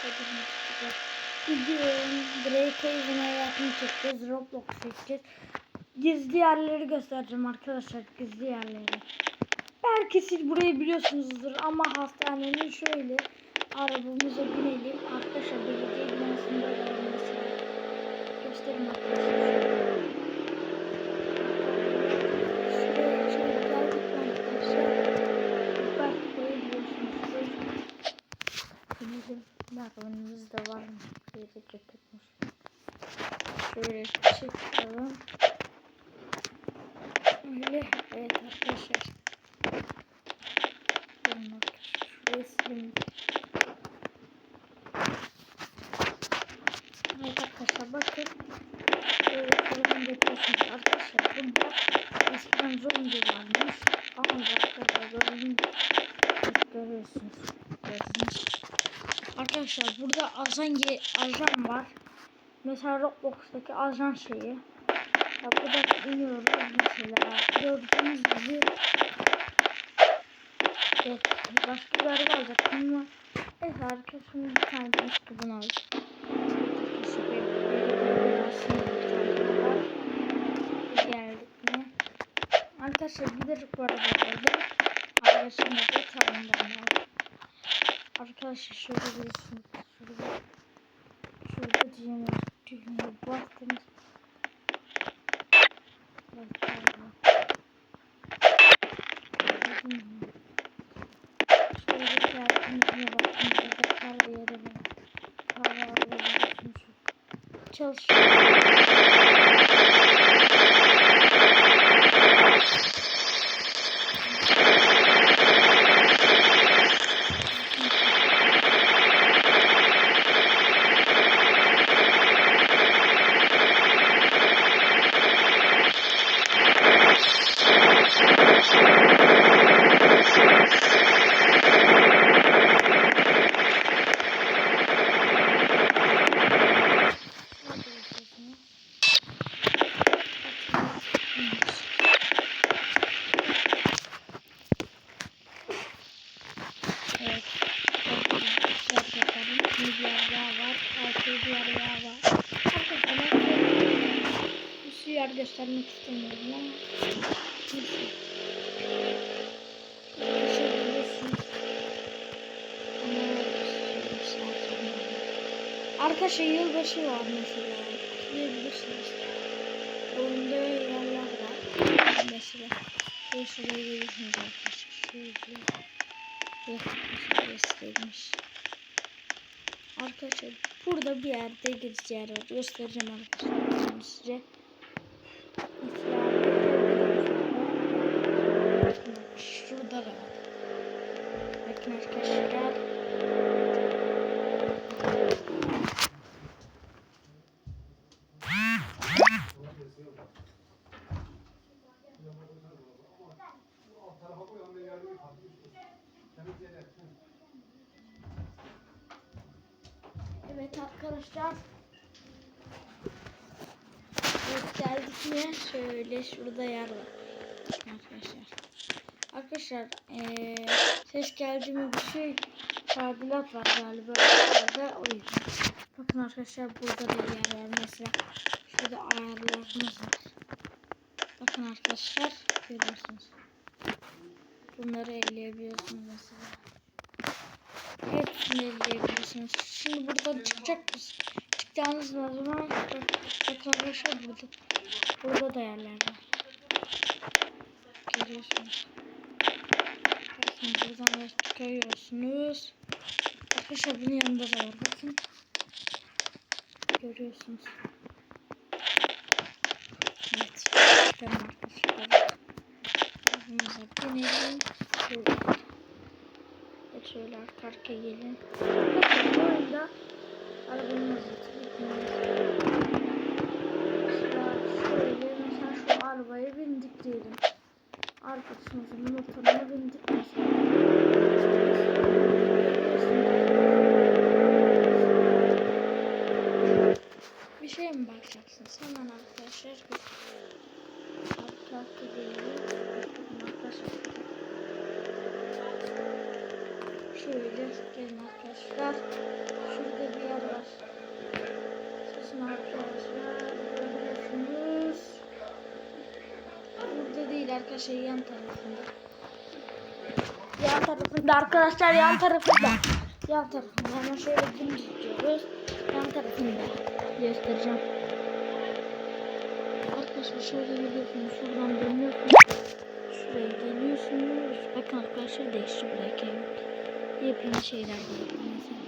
istediğimi çıkacak. Gidiyorum. Drake Haven'a yakın çekeceğiz. Roblox çekeceğiz. Gizli yerleri göstereceğim arkadaşlar. Gizli yerleri. Belki siz burayı biliyorsunuzdur ama hastanenin şöyle arabamıza binelim. Arkadaşlar belediye binasında göstereyim arkadaşlar. Şuraya şöyle geldik mi arkadaşlar. Belki burayı biliyorsunuzdur. Binelim. Arabanız da var mı? Yedek götürmüş. Şöyle çıkalım. Öyle. Evet arkadaşlar. Durun arkadaşlar. Şurayı sileyim. Evet arkadaşlar bakın. Şöyle karavan bekliyorsunuz arkadaşlar. Burada eskiden zombi varmış. Ama arkadaşlar gördüğünüz görüyorsunuz. Gördünüz. Arkadaşlar burada ajan, ajan var. Mesela Roblox'taki ajan şeyi. Ya burada iniyoruz mesela. Gördüğünüz gibi. Evet. Başka bir araba alacaktım ama. Evet arkadaşlar bir tane başka bunu alacağım. Arkadaşlar giderek bu araba aldım. Arkadaşlar da tamamdan aldım. Arkadaşlar şöyle görüyorsunuz. Şurada. Şurada düğme. Düğmeye bastınız. Bak, pardon. Gördün mü? Şöyle geldiğinizde baktığınızda da kar yeri var. Kar alıyorsunuz. Çalışıyor. Şurada yapıyorsunuz. Evet. Gerçekten milyar yağ var. Yağ var. Arkadaşlar bir sürü yer göstermek istemiyorum ama neyse. Arkadaşlar yılbaşı var mesela. Kutlayabilirsiniz. Oyunda yerler var. Mesela. Şöyle şuraya gelirsiniz arkadaşlar. Şöyle. Yaklaşık göstermiş. Arkadaşlar burada bir yerde giriş var. Göstereceğim arkadaşlar size. Mesela Bak, şurada da var. Bakın arkadaşlar. Evet arkadaşlar. Evet geldik mi? Şöyle şurada yer var. Arkadaşlar. Arkadaşlar eee, ses geldi mi bir şey tadilat var galiba. Orada o yüzden. Bakın arkadaşlar burada da yer var mesela. Şurada ayarlarımız var. Bakın arkadaşlar görüyorsunuz. Bunları elleyebiliyorsunuz mesela. Hepsini elleyebilirsiniz. Şimdi buradan çıkacak mısın? Çıkacağınız zaman arkadaşlar burada. Burada da yerler var. Görüyorsunuz. Bakın buradan da çıkarıyorsunuz. Arkadaşlar bunun yanında da var. Bakın. Görüyorsunuz. Evet. Çıkalım arkadaşlar. Arabamıza binelim. Şöyle. Evet şöyle arka arkaya gelin. Bakın bu arada arabanın Mesela şöyle mesela şu arabaya bindik diyelim. Arkadaşımızın motoruna bindik mesela. Bir şeye mi bakacaksınız? Hemen arkadaşlar bir arka arka gelelim. Bakın arkadaşlar. Şöyle gelin arkadaşlar. Şurada arkadaşlar yan tarafında. Yan tarafında arkadaşlar yan tarafında. Yan tarafında hemen şöyle dümdüz gidiyoruz. Yan tarafında göstereceğim. Arkadaşlar şöyle geliyorsunuz. Şuradan dönüyorsunuz. Şuraya geliyorsunuz. Bakın arkadaşlar değişti kevin. Yepyeni şeyler mesela.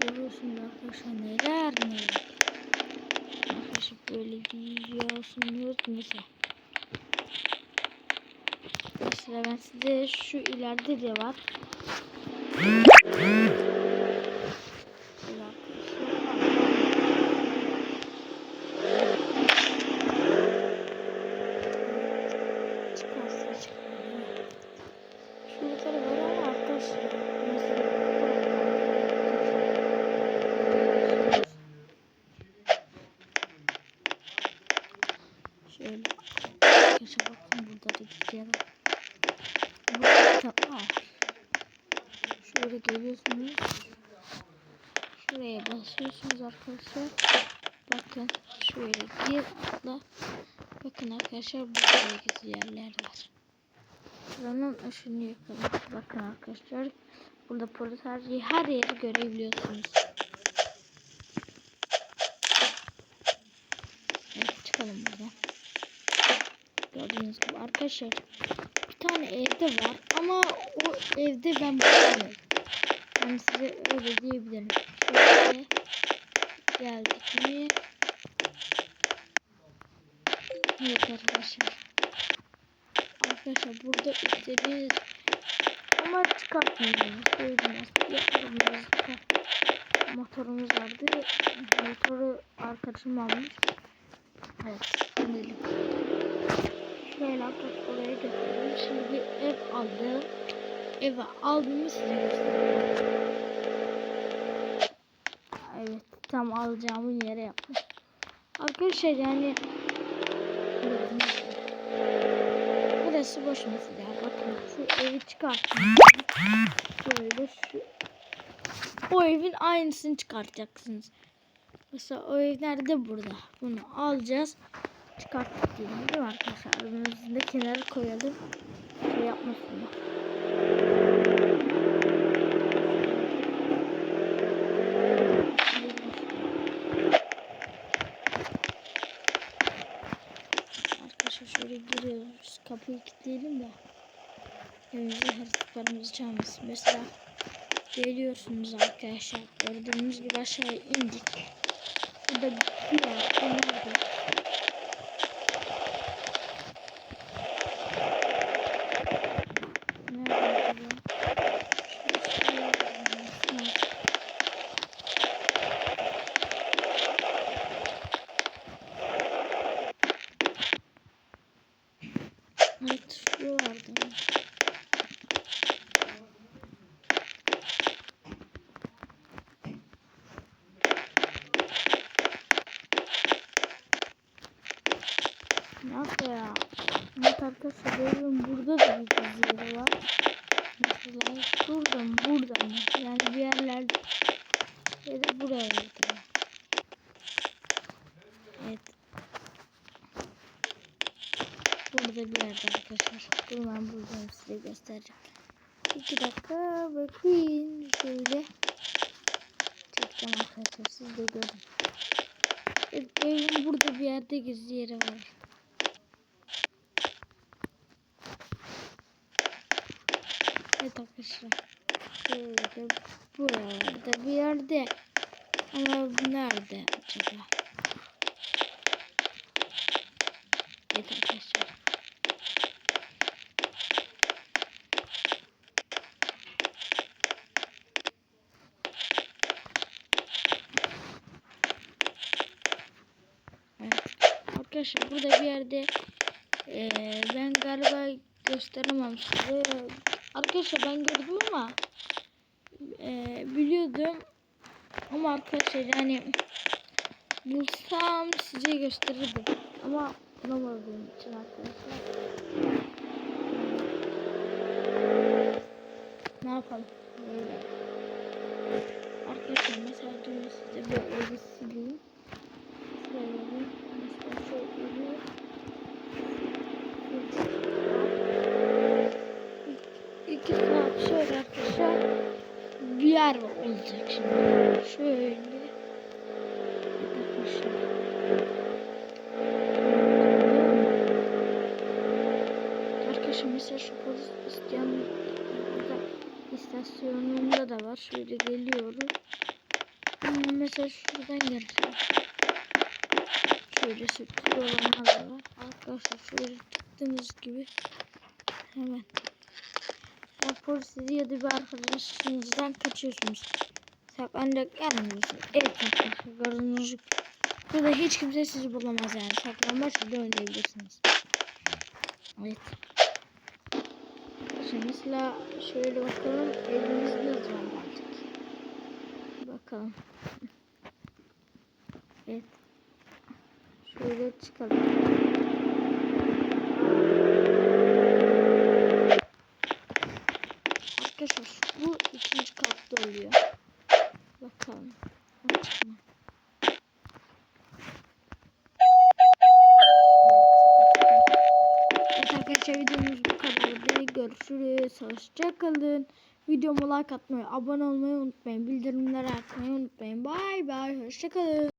Görüyorsunuz arkadaşlar neler neler. Böyle giyiyorsunuz mesela. Mesela ben size şu ileride de var. Şöyle arkadaşlar. Çıkarsa çıkmıyor. Şurada da var ama arkadaşlar. Mesela buralarda. Şöyle. Arkadaşlar bakın burada da gidiyor. Burada kitap. Şöyle geliyorsunuz. Şuraya basıyorsunuz arkadaşlar. Bakın şöyle gir atla. Bakın arkadaşlar burada gizli yerler var. Buranın ışığını yakalım. Bakın arkadaşlar. Burada her, her yeri görebiliyorsunuz. Evet çıkalım buradan. Gördüğünüz gibi arkadaşlar. Bir tane evde var ama o evde ben bulamıyorum. Ben size öyle diyebilirim. Şöyle geldik mi? Evet arkadaşlar. Arkadaşlar burada istediğiniz ama çıkartmıyoruz. Söyleyeyim yapmıyoruz. Motorumuz vardı. Motoru arkadaşım almış. Evet. Gidelim. Şöyle arkadaşlar oraya götürelim. Şimdi ev aldım. Eve aldığımı size göstereyim. Evet. Tam alacağımın yere yapmış. Arkadaşlar yani Burası boş mesela. Bakın şu evi çıkarttım. Şöyle şu o evin aynısını çıkartacaksınız. Mesela o ev nerede burada? Bunu alacağız. Çıkarttık diyelim değil mi arkadaşlar? Önümüzün de kenara koyalım. Şey yapmasınlar. Arkadaşlar şöyle giriyoruz. Kapıyı kilitleyelim de. Evimize hırsızlarımızı çalmasın. Mesela geliyorsunuz arkadaşlar. Gördüğünüz gibi aşağı indik. Burada bir yer. Bu? Nerede acaba? Şurası nerede? Evet şu vardı. Nasıl ya? Evet benim burada da bir yeri var. Mesela şurada mı burada mı? Yani bir yerlerde ya da buraya gidelim. Evet. Burada bir yerde arkadaşlar. Dur ben buradan size göstereceğim. İki dakika bakayım şöyle. Çekeceğim arkadaşlar siz de görün. Evet, evin burada bir yerde gizli yeri var. Evet arkadaşlar. Şöyle buralarda bir yerde. Ama nerede acaba? Evet arkadaşlar. Arkadaşlar burada bir yerde eee, ben galiba gösteremem size. Arkadaşlar ben gördüm ama eee, biliyordum. Ama arkadaşlar yani bulsam size gösterirdim. Ama bulamadığım için arkadaşlar. Ne yapalım? Arkadaşlar mesela dün size bir evi sileyim. Silelim. Mesela 8 saat şöyle arkadaşlar bir yer olacak şimdi. Şöyle. Arkadaşlar. Mesela şu polis burada istasyonunda da var. Şöyle geliyoruz. Hmm, Mesela şuradan geleceğim. Şöyle sürpriz var. Arkadaşlar şöyle tıktığınız gibi hemen ya polisi ya da bir arkadaşınızdan kaçıyorsunuz. Saklanacak gelmiyorsunuz. Evet arkadaşlar gördüğünüz gibi. Burada hiç kimse sizi bulamaz yani. Saklanmaç bile oynayabilirsiniz. Evet. Şimdi mesela şöyle bakalım evimiz ne zaman gelecek. Bakalım. Evet. Şöyle çıkalım. Arkadaşlar bu ikinci katta oluyor. Bakalım. Açma. Arkadaşlar videomuz bu kadardı. Görüşürüz. Hoşçakalın. Videomu like atmayı, abone olmayı unutmayın. Bildirimleri açmayı unutmayın. Bay bay. Hoşçakalın.